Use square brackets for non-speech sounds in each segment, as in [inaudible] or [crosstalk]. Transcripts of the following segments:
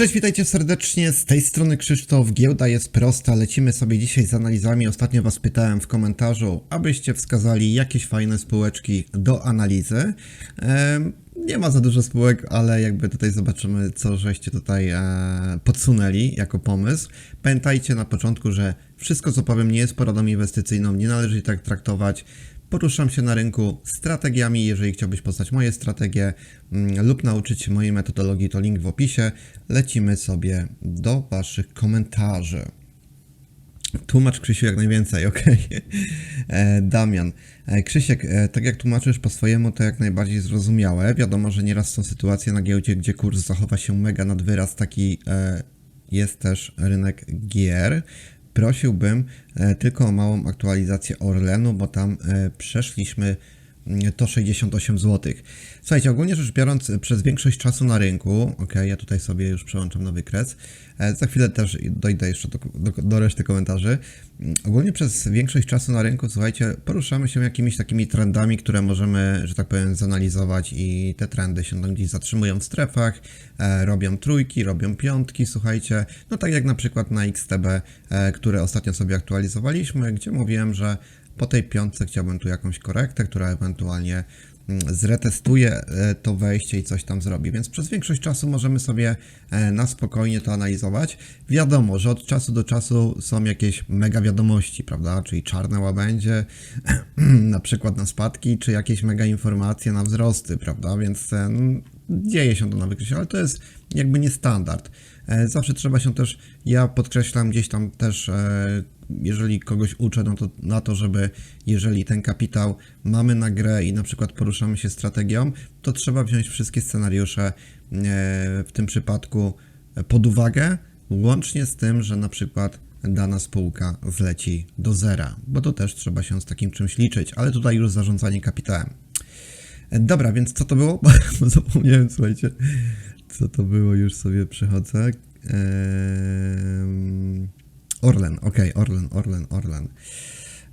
Cześć, witajcie serdecznie, z tej strony Krzysztof, giełda jest prosta, lecimy sobie dzisiaj z analizami. Ostatnio Was pytałem w komentarzu, abyście wskazali jakieś fajne spółeczki do analizy. Nie ma za dużo spółek, ale jakby tutaj zobaczymy, co żeście tutaj e, podsunęli jako pomysł. Pamiętajcie na początku, że wszystko co powiem nie jest poradą inwestycyjną, nie należy tak traktować. Poruszam się na rynku strategiami. Jeżeli chciałbyś poznać moje strategie mm, lub nauczyć się mojej metodologii, to link w opisie. Lecimy sobie do Waszych komentarzy. Tłumacz Krzysiu jak najwięcej, [laughs] okej. E, Damian. E, Krzysiek, e, tak jak tłumaczysz po swojemu, to jak najbardziej zrozumiałe. Wiadomo, że nieraz są sytuacje na giełdzie, gdzie kurs zachowa się mega nad wyraz. Taki jest też rynek gier. Prosiłbym e, tylko o małą aktualizację Orlenu, bo tam e, przeszliśmy to 68 zł. Słuchajcie, ogólnie rzecz biorąc, przez większość czasu na rynku, ok, ja tutaj sobie już przełączam na wykres, e, za chwilę też dojdę jeszcze do, do, do reszty komentarzy. Ogólnie przez większość czasu na rynku, słuchajcie, poruszamy się jakimiś takimi trendami, które możemy, że tak powiem, zanalizować i te trendy się tam gdzieś zatrzymują w strefach, e, robią trójki, robią piątki, słuchajcie, no tak jak na przykład na XTB, e, które ostatnio sobie aktualizowaliśmy, gdzie mówiłem, że po tej piątce chciałbym tu jakąś korektę, która ewentualnie mm, zretestuje e, to wejście i coś tam zrobi. Więc przez większość czasu możemy sobie e, na spokojnie to analizować. Wiadomo, że od czasu do czasu są jakieś mega wiadomości, prawda? Czyli czarne łabędzie, [clears throat] na przykład na spadki, czy jakieś mega informacje na wzrosty, prawda? Więc e, no, dzieje się to na wykresie, ale to jest jakby nie standard. Zawsze trzeba się też, ja podkreślam gdzieś tam też, jeżeli kogoś uczę, no to na to, żeby jeżeli ten kapitał mamy na grę i na przykład poruszamy się strategią, to trzeba wziąć wszystkie scenariusze e, w tym przypadku pod uwagę, łącznie z tym, że na przykład dana spółka zleci do zera, bo to też trzeba się z takim czymś liczyć, ale tutaj już zarządzanie kapitałem. E, Dobra, więc co to było? [laughs] Zapomniałem, słuchajcie. Co to było? Już sobie przechodzę. Ehm, Orlen, okej, Orlen, Orlen, Orlen.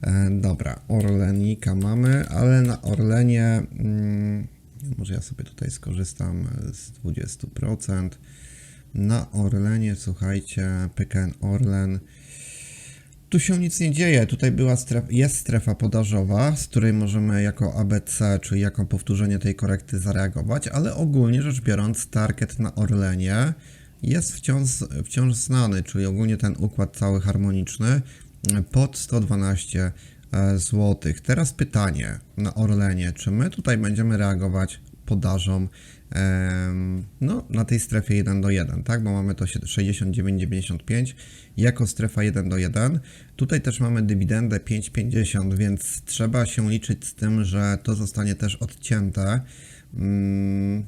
E, dobra, Orlenika mamy, ale na Orlenie. Mm, może ja sobie tutaj skorzystam z 20%. Na Orlenie, słuchajcie, PKN Orlen. Tu się nic nie dzieje. Tutaj była strefa, jest strefa podażowa, z której możemy jako ABC, czyli jako powtórzenie tej korekty zareagować, ale ogólnie rzecz biorąc, target na Orlenie jest wciąż, wciąż znany, czyli ogólnie ten układ cały harmoniczny e, pod 112 zł. Teraz pytanie na Orlenie, czy my tutaj będziemy reagować podażą no, na tej strefie 1 do 1, tak? Bo mamy to 69,95 jako strefa 1 do 1. Tutaj też mamy dywidendę 5,50, więc trzeba się liczyć z tym, że to zostanie też odcięte. Mm,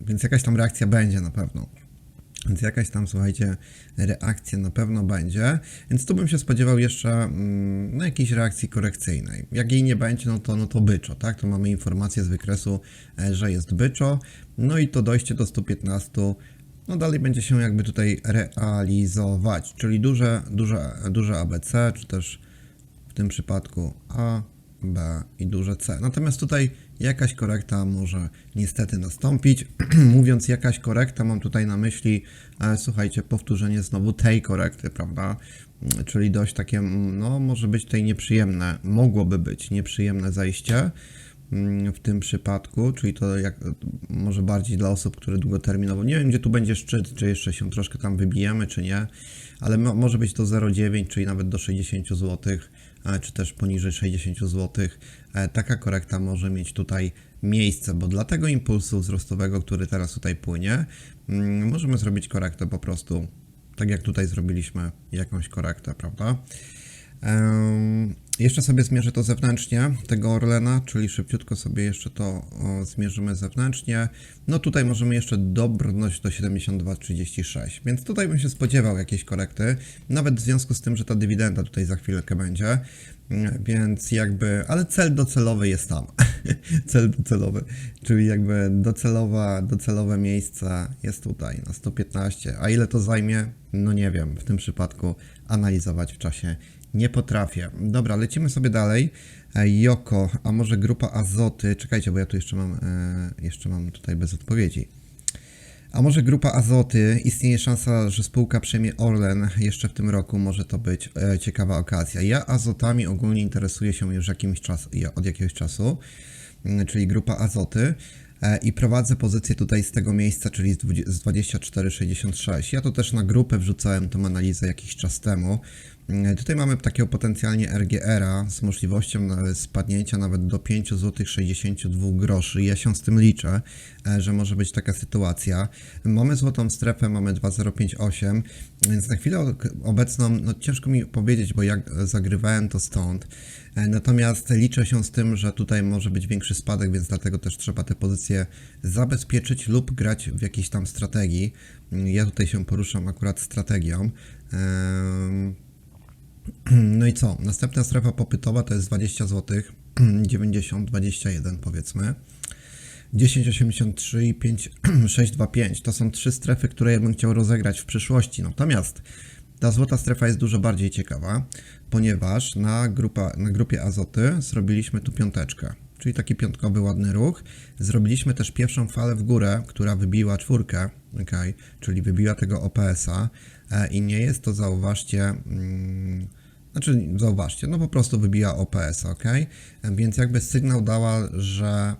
więc jakaś tam reakcja będzie na pewno. Więc jakaś tam, słuchajcie, reakcja na pewno będzie. Więc tu bym się spodziewał jeszcze mm, jakiejś reakcji korekcyjnej. Jak jej nie będzie, no to, no to byczo, tak? To mamy informację z wykresu, e, że jest byczo. No i to dojście do 115, no dalej będzie się jakby tutaj realizować. Czyli duże, duże, duże ABC, czy też w tym przypadku A, B i duże C. Natomiast tutaj jakaś korekta może niestety nastąpić. [clears throat] Mówiąc jakaś korekta, mam tutaj na myśli, e, słuchajcie, powtórzenie znowu tej korekty, prawda? Mm, Czyli dość takie, mm, no może być tutaj nieprzyjemne, mogłoby być nieprzyjemne zajście mm, w tym przypadku, czyli to jak, może bardziej dla osób, które długoterminowo, nie wiem gdzie tu będzie szczyt, czy jeszcze się troszkę tam wybijemy, czy nie, ale mo, może być to 0,9, czyli nawet do 60 zł, e, czy też poniżej 60 zł. E, Taka korekta może mieć tutaj miejsce, bo dla tego impulsu wzrostowego, który teraz tutaj płynie, mm, możemy zrobić korektę po prostu, tak jak tutaj zrobiliśmy jakąś korektę, prawda? Em, Jeszcze sobie zmierzę to zewnętrznie, tego Orlena, czyli szybciutko sobie jeszcze to zmierzymy zewnętrznie. No tutaj możemy jeszcze dobrnąć do 72,36, więc tutaj bym się spodziewał jakiejś korekty, nawet w związku z tym, że ta dywidenda tutaj za chwilkę będzie, więc jakby, ale cel docelowy jest tam, [laughs] cel docelowy, czyli jakby docelowa, docelowe miejsce jest tutaj na 115, a ile to zajmie? No nie wiem, w tym przypadku analizować w czasie nie potrafię. Dobra, lecimy sobie dalej. E, Joko, a może grupa Azoty? Czekajcie, bo ja tu jeszcze mam, e, jeszcze mam tutaj bez odpowiedzi. A może grupa Azoty? Istnieje szansa, że spółka przejmie Orlen jeszcze w tym roku. Może to być e, ciekawa okazja. Ja Azotami ogólnie interesuję się już jakimś czas, od jakiegoś czasu, mm, czyli grupa Azoty. E, I prowadzę pozycję tutaj z tego miejsca, czyli z 24,66. Ja to też na grupę wrzucałem tą analizę jakiś czas temu. Mm, Tutaj mamy takiego potencjalnie RGR-a z możliwością spadnięcia nawet do 5 zł 62 groszy. Ja się z tym liczę, e, że może być taka sytuacja. Mamy złotą strefę, mamy 2058, więc na chwilę obecną, no ciężko mi powiedzieć, bo jak zagrywałem to stąd. E, Natomiast liczę się z tym, że tutaj może być większy spadek, więc dlatego też trzeba te pozycje zabezpieczyć lub grać w jakiejś tam strategii. Mm, Ja tutaj się poruszam akurat strategią. [clears throat] no i co? Następna strefa popytowa to jest 20 zł, 90, 21 powiedzmy. 10,83 i 5,625 [clears throat] to są trzy strefy, które ja bym chciał rozegrać w przyszłości. Natomiast ta złota strefa jest dużo bardziej ciekawa, ponieważ na, grupa, na grupie Azoty zrobiliśmy tu piąteczkę, czyli taki piątkowy ładny ruch. Zrobiliśmy też pierwszą falę w górę, która wybiła czwórkę, okay, czyli wybiła tego OPS-a e, i nie jest to, zauważcie, mm, znaczy, zauważcie, no po prostu wybija OPS, ok? Więc jakby sygnał dała, że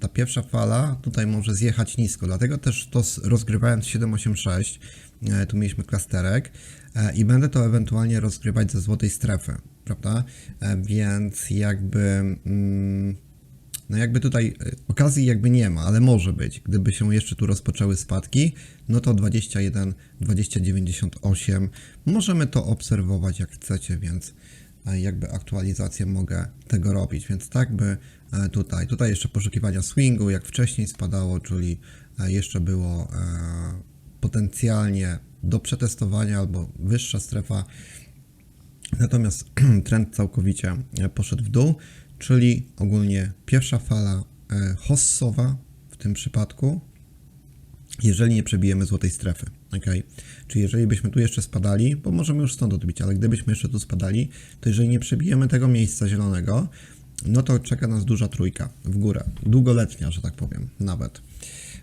ta pierwsza fala tutaj może zjechać nisko, dlatego też to rozgrywając 786, e, tu mieliśmy klasterek e, i będę to ewentualnie rozgrywać ze złotej strefy, prawda? E, Więc jakby... Mm, no jakby tutaj e, okazji jakby nie ma, ale może być. Gdyby się jeszcze tu rozpoczęły spadki, no to 21, 2098. Możemy to obserwować jak chcecie, więc e, jakby aktualizację mogę tego robić. Więc tak by tutaj, tutaj jeszcze poszukiwania swingu, jak wcześniej spadało, czyli jeszcze było potencjalnie do przetestowania albo wyższa strefa Natomiast [clears throat] trend całkowicie e, poszedł w dół, czyli ogólnie pierwsza fala e, hossowa w tym przypadku, jeżeli nie przebijemy złotej strefy. ok? Czyli jeżeli byśmy tu jeszcze spadali, bo możemy już stąd odbić, ale gdybyśmy jeszcze tu spadali, to jeżeli nie przebijemy tego miejsca zielonego, no to czeka nas duża trójka w górę. Długoletnia, że tak powiem, nawet.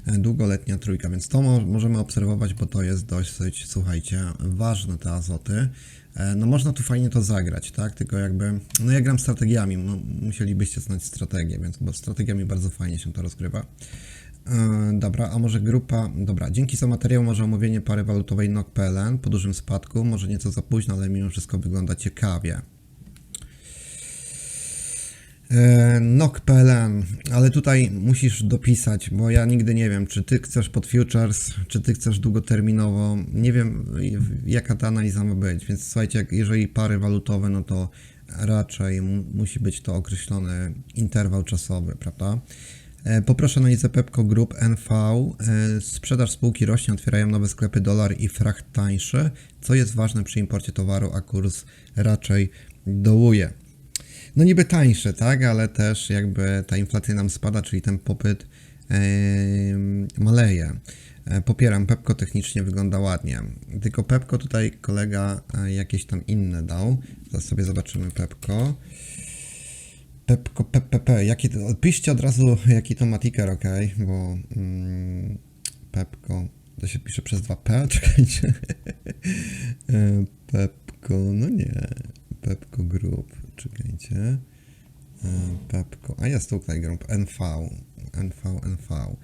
Długoletnia trójka, więc to mo- możemy obserwować, bo to jest dosyć, słuchajcie, ważne te azoty. E, No można tu fajnie to zagrać, tak? Tylko jakby, no ja gram strategiami, no, musielibyście znać strategię, więc bo strategiami bardzo fajnie się to rozgrywa. E, Dobra, a może grupa. Dobra, dzięki za materiał, może omówienie pary walutowej NOK.PLN po dużym spadku. Może nieco za późno, ale mimo wszystko wygląda ciekawie. E, NOK.PLN, ale tutaj musisz dopisać, bo ja nigdy nie wiem, czy ty chcesz pod futures, czy ty chcesz długoterminowo. Nie wiem, jaka ta analiza ma być, więc słuchajcie, jeżeli pary walutowe, no to raczej mu, musi być to określony interwał czasowy, prawda? E, Poproszę analizę Pepco Group NV. E, Sprzedaż spółki rośnie, otwierają nowe sklepy dolar i fracht tańszy, co jest ważne przy imporcie towaru, a kurs raczej dołuje. No niby tańsze, tak, ale też jakby ta inflacja nam spada, czyli ten popyt maleje. E, Popieram, Pepko technicznie wygląda ładnie. Tylko Pepko tutaj kolega e, jakieś tam inne dał. Zaraz sobie zobaczymy Pepko. Pepko, PPP, jaki to, piszcie od razu jaki to ma ticker, ok, bo mm, Pepko, to się pisze przez 2P, [laughs] czekajcie. E, Pepko, no nie, Pepko Group, czekajcie. E, Pepko, a jest tutaj Group NV, NV, NV.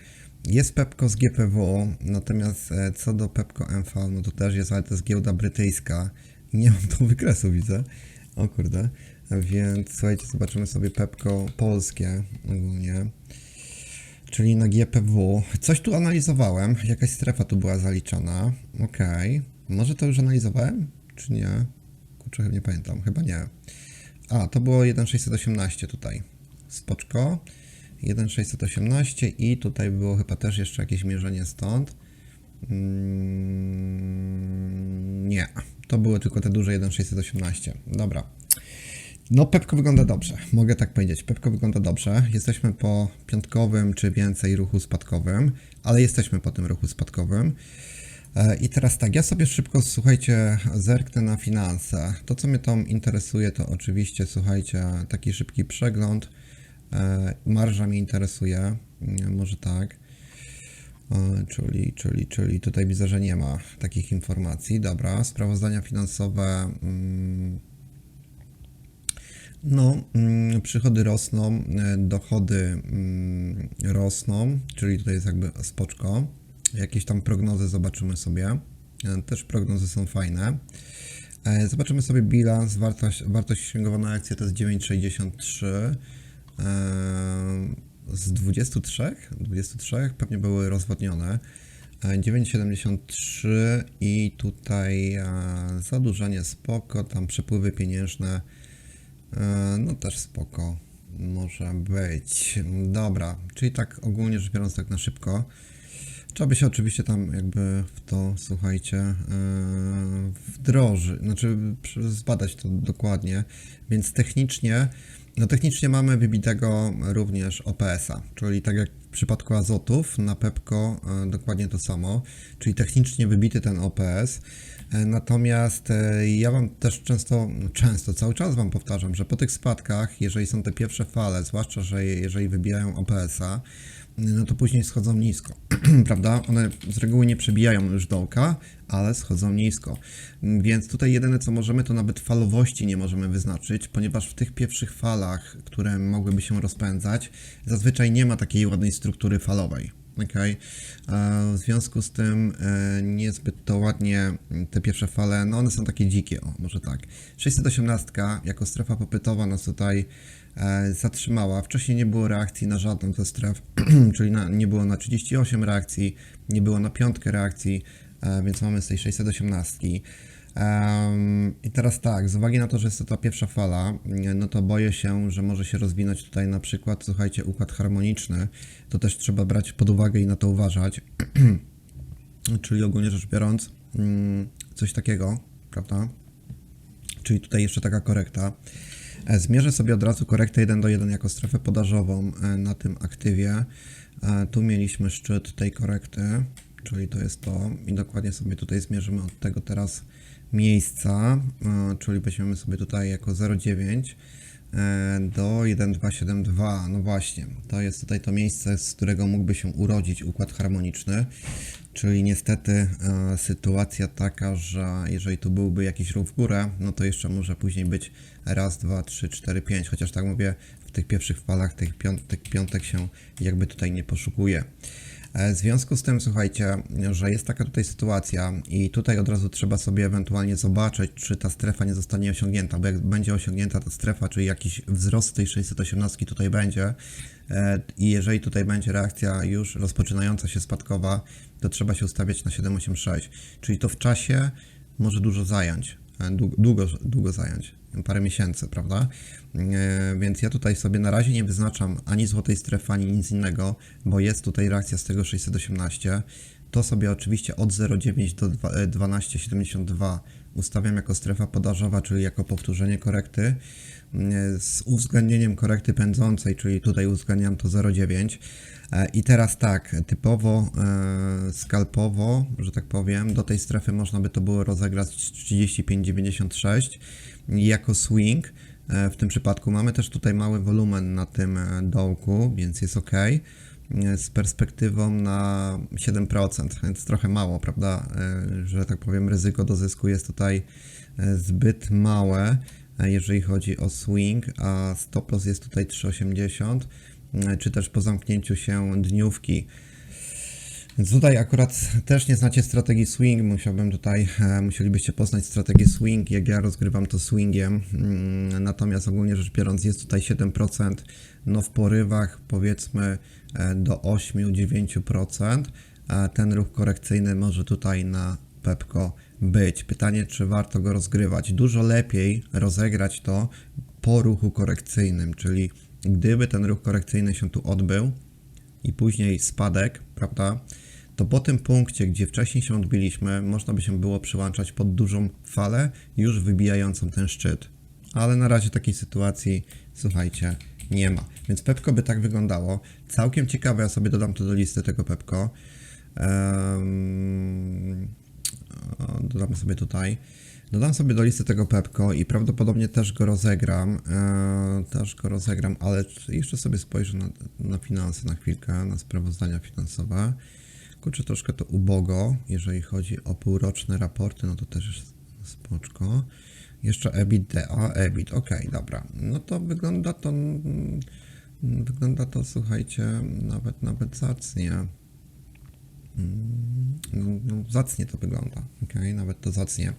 Jest Pepko z GPW, natomiast e, co do Pepko NV, no to też jest, ale to jest giełda brytyjska. Nie mam [laughs] tu wykresu, widzę. O kurde. Więc słuchajcie, zobaczymy sobie Pepko polskie ogólnie. Czyli na GPW. Coś tu analizowałem. Jakaś strefa tu była zaliczona. Okej. Może to już analizowałem? Czy nie? Kurczę, nie pamiętam. Chyba nie. A, to było 1.618 tutaj. Spoczko. 1.618 i tutaj było chyba też jeszcze jakieś mierzenie stąd. Mm, nie, to były tylko te duże 1.618. Dobra. No, Pepko wygląda dobrze, mogę tak powiedzieć. Pepko wygląda dobrze. Jesteśmy po piątkowym czy więcej ruchu spadkowym, ale jesteśmy po tym ruchu spadkowym. E, I teraz tak, ja sobie szybko, słuchajcie, zerknę na finanse. To, co mnie tam interesuje, to oczywiście, słuchajcie, taki szybki przegląd. E, Marża mnie interesuje, może tak. E, Czyli, czyli, czyli tutaj widzę, że nie ma takich informacji. Dobra, sprawozdania finansowe. mm, No, mm, przychody rosną, dochody mm, rosną, czyli tutaj jest jakby spoczko. Jakieś tam prognozy zobaczymy sobie. E, Też prognozy są fajne. E, Zobaczymy sobie bilans, wartość, wartość księgowa na akcję to jest 9,63. E, Z 23, 23 pewnie były rozwodnione. E, 9,73 i tutaj zadłużenie spoko, tam przepływy pieniężne no też spoko może być. Dobra, czyli tak ogólnie rzecz biorąc tak na szybko. Trzeba by się oczywiście tam jakby w to, słuchajcie, yy, wdrożyć, znaczy zbadać to dokładnie, więc technicznie, no technicznie mamy wybitego również OPS-a, czyli tak jak w przypadku azotów na Pepco yy, dokładnie to samo, czyli technicznie wybity ten OPS, E, Natomiast e, ja Wam też często, często, cały czas Wam powtarzam, że po tych spadkach, jeżeli są te pierwsze fale, zwłaszcza, że je- jeżeli wybijają OPS-a, no to później schodzą nisko, [clears throat] prawda? One z reguły nie przebijają już dołka, ale schodzą nisko. Więc tutaj jedyne co możemy, to nawet falowości nie możemy wyznaczyć, ponieważ w tych pierwszych falach, które mogłyby się rozpędzać, zazwyczaj nie ma takiej ładnej struktury falowej. Okay. W związku z tym e, niezbyt to ładnie te pierwsze fale, no one są takie dzikie, o może tak. 618 jako strefa popytowa nas tutaj zatrzymała. Wcześniej nie było reakcji na żadną ze stref, [clears throat] czyli na, nie było na 38 reakcji, nie było na piątkę reakcji, e, więc mamy z tej 618. Em, I teraz tak, z uwagi na to, że jest to ta pierwsza fala, nie, no to boję się, że może się rozwinąć tutaj na przykład, słuchajcie, układ harmoniczny. To też trzeba brać pod uwagę i na to uważać. [clears throat] Czyli ogólnie rzecz biorąc, mm, coś takiego, prawda? Czyli tutaj jeszcze taka korekta. E, Zmierzę sobie od razu korektę 1 do 1 jako strefę podażową e, na tym aktywie. E, Tu mieliśmy szczyt tej korekty, czyli to jest to i dokładnie sobie tutaj zmierzymy od tego teraz miejsca, czyli weźmiemy sobie tutaj jako 0,9 e, do 1272. No właśnie, to jest tutaj to miejsce, z którego mógłby się urodzić układ harmoniczny. Czyli niestety e, sytuacja taka, że jeżeli tu byłby jakiś ruch w górę, no to jeszcze może później być raz, dwa, trzy, cztery, pięć. Chociaż tak mówię, w tych pierwszych falach tych piątek, piątek się jakby tutaj nie poszukuje. E, W związku z tym, słuchajcie, że jest taka tutaj sytuacja i tutaj od razu trzeba sobie ewentualnie zobaczyć, czy ta strefa nie zostanie osiągnięta, bo jak będzie osiągnięta ta strefa, czyli jakiś wzrost tej 618 tutaj będzie e, i jeżeli tutaj będzie reakcja już rozpoczynająca się spadkowa, to trzeba się ustawiać na 786, czyli to w czasie może dużo zająć, e, długo, długo, długo zająć, parę miesięcy, prawda? E, Więc ja tutaj sobie na razie nie wyznaczam ani złotej strefy, ani nic innego, bo jest tutaj reakcja z tego 618. To sobie oczywiście od 0,9 do dwa- e, 12,72 ustawiam jako strefa podażowa, czyli jako powtórzenie korekty e, z uwzględnieniem korekty pędzącej, czyli tutaj uwzględniam to 0,9. E, I teraz tak, typowo skalpowo, że tak powiem, do tej strefy można by to było rozegrać 35,96 i jako swing. E, W tym przypadku mamy też tutaj mały wolumen na tym e, dołku, więc jest ok. E, Z perspektywą na 7%, więc trochę mało, prawda? Że tak powiem, ryzyko do zysku jest tutaj zbyt małe, jeżeli chodzi o swing, a stop loss jest tutaj 3,80, e, czy też po zamknięciu się dniówki. Więc tutaj akurat też nie znacie strategii swing, musiałbym tutaj, e, musielibyście poznać strategię swing, jak ja rozgrywam to swingiem, Mm, natomiast ogólnie rzecz biorąc jest tutaj 7%, no w porywach powiedzmy e, do 8-9%, a ten ruch korekcyjny może tutaj na Pepco być. Pytanie, czy warto go rozgrywać? Dużo lepiej rozegrać to po ruchu korekcyjnym, czyli gdyby ten ruch korekcyjny się tu odbył, i później spadek, prawda? To po tym punkcie, gdzie wcześniej się odbiliśmy, można by się było przyłączać pod dużą falę, już wybijającą ten szczyt. Ale na razie takiej sytuacji, słuchajcie, nie ma. Więc Pepko by tak wyglądało. Całkiem ciekawe, ja sobie dodam to do listy tego Pepko. O, dodam sobie tutaj. Dodam sobie do listy tego Pepko i prawdopodobnie też go rozegram. E, też go rozegram, ale jeszcze sobie spojrzę na, na finanse na chwilkę, na sprawozdania finansowe. Kurczę, troszkę to ubogo, jeżeli chodzi o półroczne raporty, no to też jest spoczko. Jeszcze EBITDA, EBIT, ok, dobra. No to wygląda to, mm, wygląda to, słuchajcie, nawet, nawet zacnie. Mm, No, no zacnie to wygląda, ok, nawet to zacnie.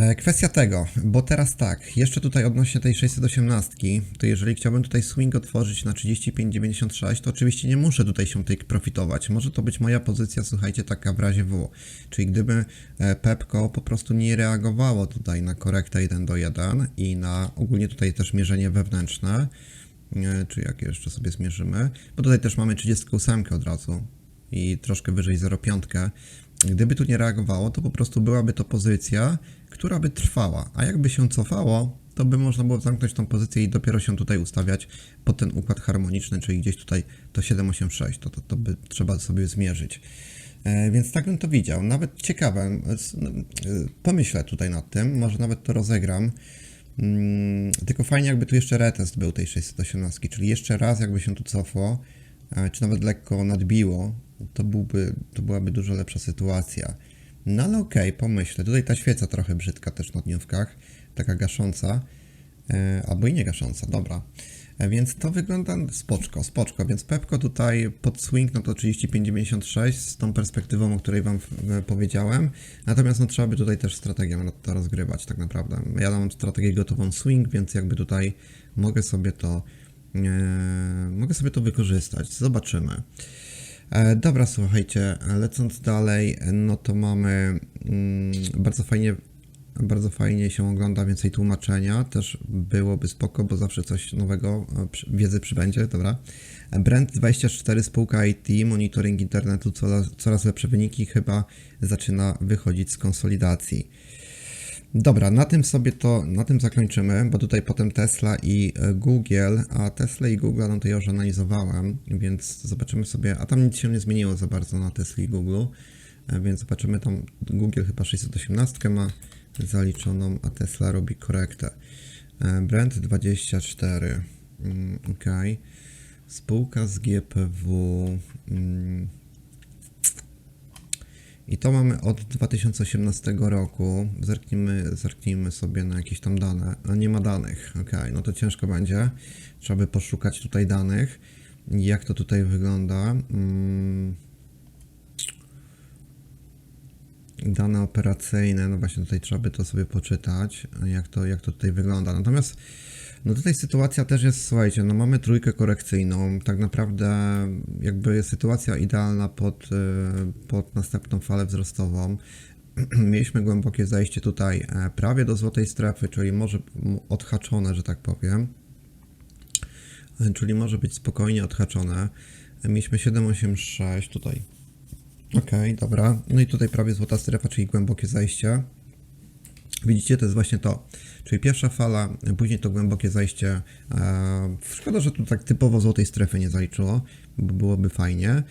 E, Kwestia tego, bo teraz tak, jeszcze tutaj odnośnie tej 618, to jeżeli chciałbym tutaj swing otworzyć na 35,96, to oczywiście nie muszę tutaj się tej profitować. Może to być moja pozycja, słuchajcie, taka w razie W. Czyli gdyby e, Pepco po prostu nie reagowało tutaj na korektę 1 do 1 i na ogólnie tutaj też mierzenie wewnętrzne, e, czy jakie jeszcze sobie zmierzymy, bo tutaj też mamy 38 od razu i troszkę wyżej 0,5. Gdyby tu nie reagowało, to po prostu byłaby to pozycja, która by trwała, a jakby się cofało, to by można było zamknąć tą pozycję i dopiero się tutaj ustawiać pod ten układ harmoniczny, czyli gdzieś tutaj to 786, to, to, to by trzeba sobie zmierzyć. E, więc tak bym to widział. Nawet ciekawe, e, pomyślę tutaj nad tym, może nawet to rozegram. Mm, tylko fajnie jakby tu jeszcze retest był tej 618, czyli jeszcze raz jakby się tu cofło, e, czy nawet lekko nadbiło, to, byłby, to byłaby dużo lepsza sytuacja. No ale okej, pomyślę. Tutaj ta świeca trochę brzydka też na dniówkach, taka gasząca, e, albo i nie gasząca, dobra. E, Więc to wygląda spoczko, spoczko, więc Pepko tutaj pod swing no to 35,96 z tą perspektywą, o której Wam e, powiedziałem. Natomiast no trzeba by tutaj też strategię to rozgrywać tak naprawdę. Ja mam strategię gotową swing, więc jakby tutaj mogę sobie to e, mogę sobie to wykorzystać. Zobaczymy. E, Dobra, słuchajcie, lecąc dalej, no to mamy mm, bardzo fajnie, bardzo fajnie się ogląda więcej tłumaczenia, też byłoby spoko, bo zawsze coś nowego, e, wiedzy przybędzie, dobra. Brand24, spółka IT, monitoring internetu, coraz, coraz lepsze wyniki, chyba zaczyna wychodzić z konsolidacji. Dobra, na tym sobie to, na tym zakończymy, bo tutaj potem Tesla i e, Google, a Tesla i Google, no to ja już analizowałem, więc zobaczymy sobie, a tam nic się nie zmieniło za bardzo na Tesla i Google, e, więc zobaczymy tam, Google chyba 618 ma zaliczoną, a Tesla robi korektę. E, Brand 24, mm, ok, spółka z GPW, mm, i to mamy od 2018 roku. Zerknijmy, zerknijmy sobie na jakieś tam dane. A nie ma danych. Ok, no to ciężko będzie. Trzeba by poszukać tutaj danych. Jak to tutaj wygląda? Mm. Dane operacyjne, no właśnie tutaj trzeba by to sobie poczytać, jak to, jak to tutaj wygląda. Natomiast no tutaj sytuacja też jest, słuchajcie, no mamy trójkę korekcyjną, tak naprawdę jakby sytuacja idealna pod, y, pod następną falę wzrostową. [clears throat] Mieliśmy głębokie zajście tutaj e, prawie do złotej strefy, czyli może odhaczone, że tak powiem. E, Czyli może być spokojnie odhaczone. E, Mieliśmy 786 tutaj. Okej, dobra. No i tutaj prawie złota strefa, czyli głębokie zajście. Widzicie, to jest właśnie to. Czyli pierwsza fala, później to głębokie zajście. E, szkoda, że tu tak typowo złotej strefy nie zaliczyło, bo byłoby fajnie.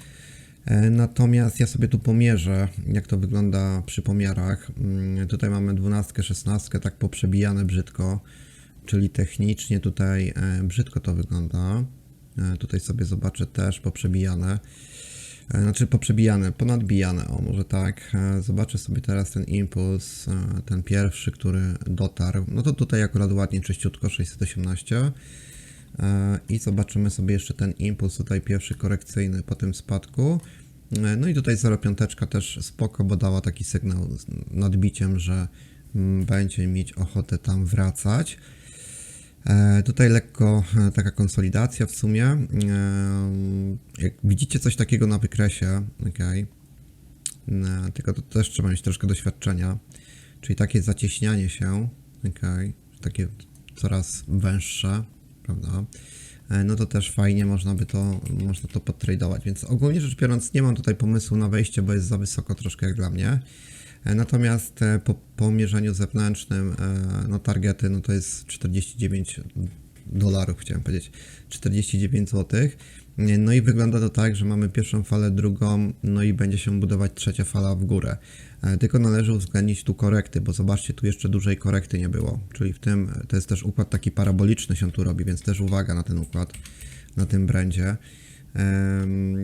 E, natomiast ja sobie tu pomierzę, jak to wygląda przy pomiarach. Mm, Tutaj mamy 12, 16, tak poprzebijane brzydko, czyli technicznie tutaj e, brzydko to wygląda. Tutaj sobie zobaczę też poprzebijane. E, Znaczy poprzebijane, ponadbijane, o może tak. E, Zobaczę sobie teraz ten impuls, e, ten pierwszy, który dotarł. No to tutaj akurat ładnie, czyściutko, 618. E, I zobaczymy sobie jeszcze ten impuls, tutaj pierwszy korekcyjny po tym spadku. No i tutaj 0,5 też spoko, bo dała taki sygnał z nadbiciem, że mm, będzie mieć ochotę tam wracać. E, Tutaj lekko e, taka konsolidacja w sumie. E, Jak widzicie coś takiego na wykresie. E, Tylko to też trzeba mieć troszkę doświadczenia. Czyli takie zacieśnianie się, okej, takie coraz węższe, prawda? No to też fajnie można by to, można to podtradować, więc ogólnie rzecz biorąc nie mam tutaj pomysłu na wejście, bo jest za wysoko troszkę jak dla mnie. E, Natomiast e, po, po mierzeniu zewnętrznym, e, no targety, no to jest 49 dolarów, chciałem powiedzieć, 49 zł. No i wygląda to tak, że mamy pierwszą falę, drugą, no i będzie się budować trzecia fala w górę. Tylko należy uwzględnić tu korekty, bo zobaczcie, tu jeszcze dużej korekty nie było. Czyli w tym, to jest też układ taki paraboliczny się tu robi, więc też uwaga na ten układ, na tym brandzie.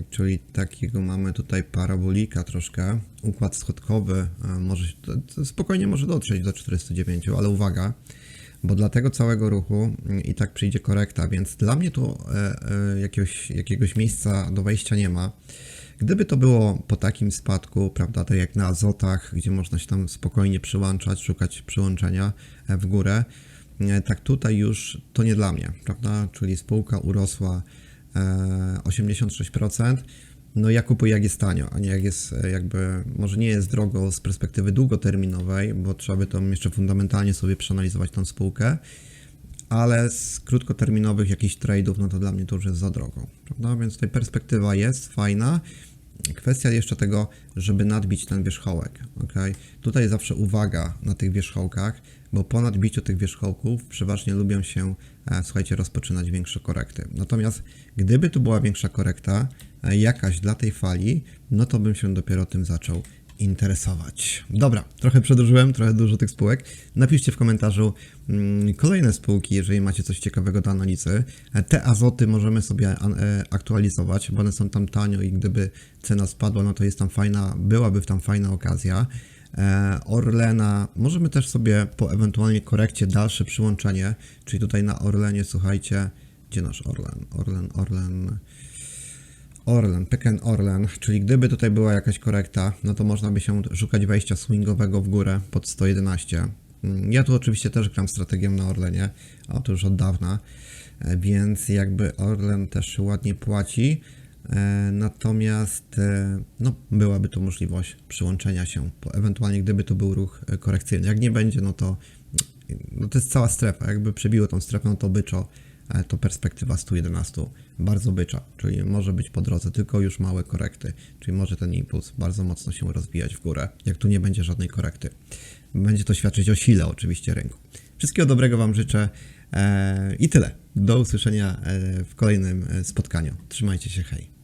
Czyli takiego mamy tutaj parabolika troszkę, układ schodkowy, e, może, się- spokojnie może dotrzeć do 409, ale uwaga, bo dla tego całego ruchu mm, i tak przyjdzie korekta, więc dla mnie tu e, e, jakiegoś, jakiegoś miejsca do wejścia nie ma. Gdyby to było po takim spadku, prawda, tak jak na azotach, gdzie można się tam spokojnie przyłączać, szukać przyłączenia w górę, tak tutaj już to nie dla mnie, prawda, czyli spółka urosła 86%, no ja kupuję jak jest tanio, a nie jak jest e, jakby, może nie jest drogo z perspektywy długoterminowej, bo trzeba by to jeszcze fundamentalnie sobie przeanalizować tą spółkę, ale z krótkoterminowych jakichś trade'ów, no to dla mnie to już jest za drogo, prawda? Więc tutaj perspektywa jest fajna. Kwestia jeszcze tego, żeby nadbić ten wierzchołek, ok? Tutaj zawsze uwaga na tych wierzchołkach, bo po nadbiciu tych wierzchołków przeważnie lubią się, e, słuchajcie, rozpoczynać większe korekty. Natomiast gdyby tu była większa korekta, e, jakaś dla tej fali, no to bym się dopiero tym zaczął interesować. Dobra, trochę przedłużyłem, trochę dużo tych spółek. Napiszcie w komentarzu mm, kolejne spółki, jeżeli macie coś ciekawego do analizy. Te azoty możemy sobie e, aktualizować, bo one są tam tanio i gdyby cena spadła, no to jest tam fajna, byłaby tam fajna okazja. E, Orlena, możemy też sobie po ewentualnie korekcie dalsze przyłączenie, czyli tutaj na Orlenie, słuchajcie, gdzie nasz Orlen? Orlen, Orlen... Orlen, Peken Orlen, czyli gdyby tutaj była jakaś korekta, no to można by się szukać wejścia swingowego w górę pod 111. Mm, Ja tu oczywiście też gram strategią na Orlenie, a to już od dawna, e, więc jakby Orlen też ładnie płaci, e, natomiast e, no, byłaby tu możliwość przyłączenia się, ewentualnie gdyby to był ruch korekcyjny. Jak nie będzie, no to no to jest cała strefa. Jakby przebiło tą strefę, no to byczo, to perspektywa 111 bardzo bycza, czyli może być po drodze tylko już małe korekty, czyli może ten impuls bardzo mocno się rozwijać w górę, jak tu nie będzie żadnej korekty. Będzie to świadczyć o sile oczywiście rynku. Wszystkiego dobrego Wam życzę e, i tyle. Do usłyszenia e, w kolejnym e, spotkaniu. Trzymajcie się, hej.